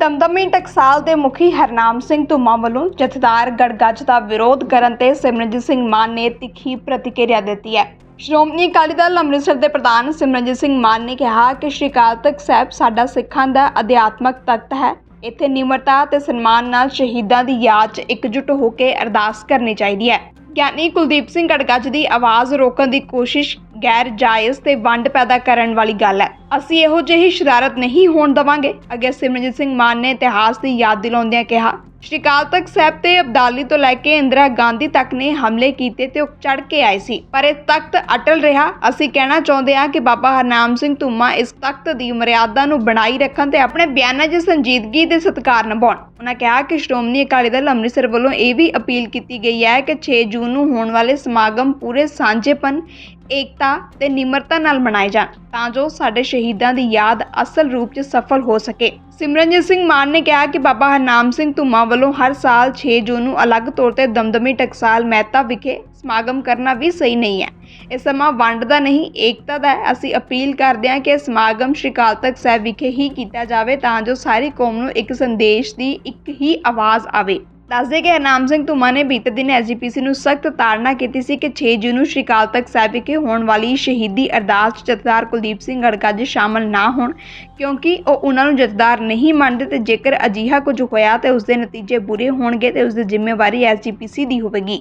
ਦਮਦਮੀ ਟਕਸਾਲ ਦੇ ਮੁਖੀ ਹਰਨਾਮ ਸਿੰਘ ਧੁੰਮਾ ਵੱਲੋਂ ਜਥੇਦਾਰ ਗੜਗੱਜ ਦਾ ਵਿਰੋਧ ਕਰਨ ਤੇ ਸਿਮਰਨਜੀਤ ਸਿੰਘ ਮਾਨ ਨੇ ਤਿੱਖੀ ਪ੍ਰਤੀਕਿਰਿਆ ਦਿੱਤੀ ਹੈ। ਸ਼੍ਰੋਮਣੀ ਅਕਾਲੀ ਦਲ ਅੰਮ੍ਰਿਤਸਰ ਦੇ ਪ੍ਰਧਾਨ ਸਿਮਰਨਜੀਤ ਸਿੰਘ ਮਾਨ ਨੇ ਕਿਹਾ ਕਿ ਸ਼੍ਰੀ ਅਕਾਲ ਤਖਤ ਸਾਹਿਬ ਸਾਡਾ ਸਿੱਖਾਂ ਦਾ ਅਧਿਆਤਮਕ ਤਖਤ ਹੈ। ਇੱਥੇ ਨਿਮਰਤਾ ਤੇ ਸਨਮਾਨ ਨਾਲ ਸ਼ਹੀਦਾਂ ਦੀ ਯਾਦ 'ਚ ਇਕਜੁੱਟ ਹੋ ਕੇ ਅਰਦਾਸ ਕਰਨੀ ਚਾਹੀਦੀ ਹੈ। ਗਿਆਨੀ ਕੁਲਦੀਪ ਸਿੰਘ ਗੜਗੱਜ ਦੀ ਆਵਾਜ਼ ਰੋਕਣ ਦੀ ਕੋਸ਼ਿਸ਼ ਗੈਰ ਜਾਇਜ਼ ਤੇ ਵੰਡ ਪੈਦਾ ਕਰਨ ਵਾਲੀ ਗੱਲ ਹੈ। ਅਸੀਂ ਇਹੋ ਜਿਹੀ ਸ਼ਰਾਰਤ ਨਹੀਂ ਹੋਣ ਦਵਾਂਗੇ ਅੱਗੇ ਸਿਮਰਨਜੀਤ ਸਿੰਘ ਮਾਨ ਨੇ ਇਤਿਹਾਸ ਦੀ ਯਾਦ ਦਿਲਾਉਂਦਿਆਂ ਕਿਹਾ। ਸ਼੍ਰੀ ਅਕਾਲ ਤਖਤ ਸਾਹਿਬ ਤੇ ਅਬਦਾਲੀ ਤੋਂ ਲੈ ਕੇ ਇੰਦਰਾ ਗਾਂਧੀ ਤੱਕ ਨੇ ਹਮਲੇ ਕੀਤੇ ਤੇ ਉਹ ਚੜ ਕੇ ਆਏ ਸੀ। ਪਰ ਇਹ ਤਖਤ ਅਟਲ ਰਿਹਾ। ਅਸੀਂ ਕਹਿਣਾ ਚਾਹੁੰਦੇ ਹਾਂ ਕਿ ਬਾਬਾ ਹਰਨਾਮ ਸਿੰਘ ਧੁੰਮਾ ਇਸ ਤਖਤ ਦੀ ਮਰਿਆਦਾ ਨੂੰ ਬਣਾਈ ਰੱਖਣ ਤੇ ਆਪਣੇ ਬਿਆਨਾਂ 'ਚ ਸੰਜੀਦਗੀ ਦੇ ਸਤਿਕਾਰ ਨਿਭਾਉਣ। ਉਨ੍ਹਾਂ ਕਿਹਾ ਕਿ ਸ਼੍ਰੋਮਣੀ ਅਕਾਲੀ ਦਲ ਅੰਮ੍ਰਿਤਸਰ ਵੱਲੋਂ ਇਹ ਵੀ ਅਪੀਲ ਕੀਤੀ ਗਈ ਹੈ ਕਿ 6 ਜੂਨ ਨੂੰ ਹੋਣ ਵਾਲੇ ਸਮਾਗਮ ਪੂਰੇ ਸਾਂਝੇਪਨ, ਏਕਤਾ ਤੇ ਨਿਮਰਤਾ ਨਾਲ ਮਨਾਏ ਜਾਣ ਤਾਂ ਜੋ ਸਾਡੇ ਸ਼ਹੀਦਾਂ ਦੀ ਯਾਦ ਅਸਲ ਰੂਪ 'ਚ ਸਫਲ ਹੋ ਸਕੇ। ਸਿਮਰਨਜੀਤ ਸਿੰਘ ਮਾਨ ਨੇ ਕਿਹਾ ਕਿ ਬਾਬਾ ਹਰਨਾਮ ਸਿੰਘ ਧੁੰਮਾ ਵੱਲੋਂ ਹਰ ਸਾਲ 6 ਜੂਨ ਨੂੰ ਅਲੱਗ ਤੌਰ ਤੇ ਦਮਦਮੀ ਟਕਸਾਲ ਮਹਿਤਾ ਵਿਖੇ ਸਮਾਗਮ ਕਰਨਾ ਵੀ ਸਹੀ ਨਹੀਂ ਹੈ। ਇਹ ਸਮਾਂ ਵੰਡ ਦਾ ਨਹੀਂ, ਏਕਤਾ ਦਾ ਹੈ। ਅਸੀਂ ਅਪੀਲ ਕਰਦੇ ਹਾਂ ਕਿ ਸਮਾਗਮ ਸ਼੍ਰੀ ਅਕਾਲ ਤਖਤ ਸਾਹਿਬ ਵਿਖੇ ਹੀ ਕੀਤਾ ਜਾਵੇ ਤਾਂ ਜੋ ਸਾਰੀ ਕੌਮ ਨੂੰ ਇੱਕ ਸੰਦੇਸ਼ ਦੀ ਇੱਕ ਹੀ ਆਵਾਜ਼ ਆਵੇ। ਦੱਸਦੇ ਕਿ ਹਰਨਾਮ ਸਿੰਘ ਧੁੰਮਾ ਨੇ ਬੀਤੇ ਦਿਨ ਐਸਜੀਪੀਸੀ ਨੂੰ ਸਖਤ ਤਾੜਨਾ ਕੀਤੀ ਸੀ ਕਿ 6 ਜੂਨ ਨੂੰ ਸ਼੍ਰੀ ਅਕਾਲ ਤਖਤ ਸਾਹਿਬ ਵਿਖੇ ਹੋਣ ਵਾਲੀ ਸ਼ਹੀਦੀ ਅਰਦਾਸ 'ਚ ਜਥੇਦਾਰ ਕੁਲਦੀਪ ਸਿੰਘ ਗੜਗੱਜ ਸ਼ਾਮਲ ਨਾ ਹੋਣ, ਕਿਉਂਕਿ ਉਹ ਉਹਨਾਂ ਨੂੰ ਜਥੇਦਾਰ ਨਹੀਂ ਮੰਨਦੇ ਤੇ ਜੇਕਰ ਅਜਿਹਾ ਕੁਝ ਹੋਇਆ ਤੇ ਉਸ ਦੇ ਨਤੀਜੇ ਬੁਰੇ ਹੋਣਗੇ ਤੇ ਉਸ ਦੀ ਜ਼ਿੰਮੇਵਾਰੀ ਐਸਜੀਪੀਸੀ ਦੀ ਹੋਵੇਗੀ।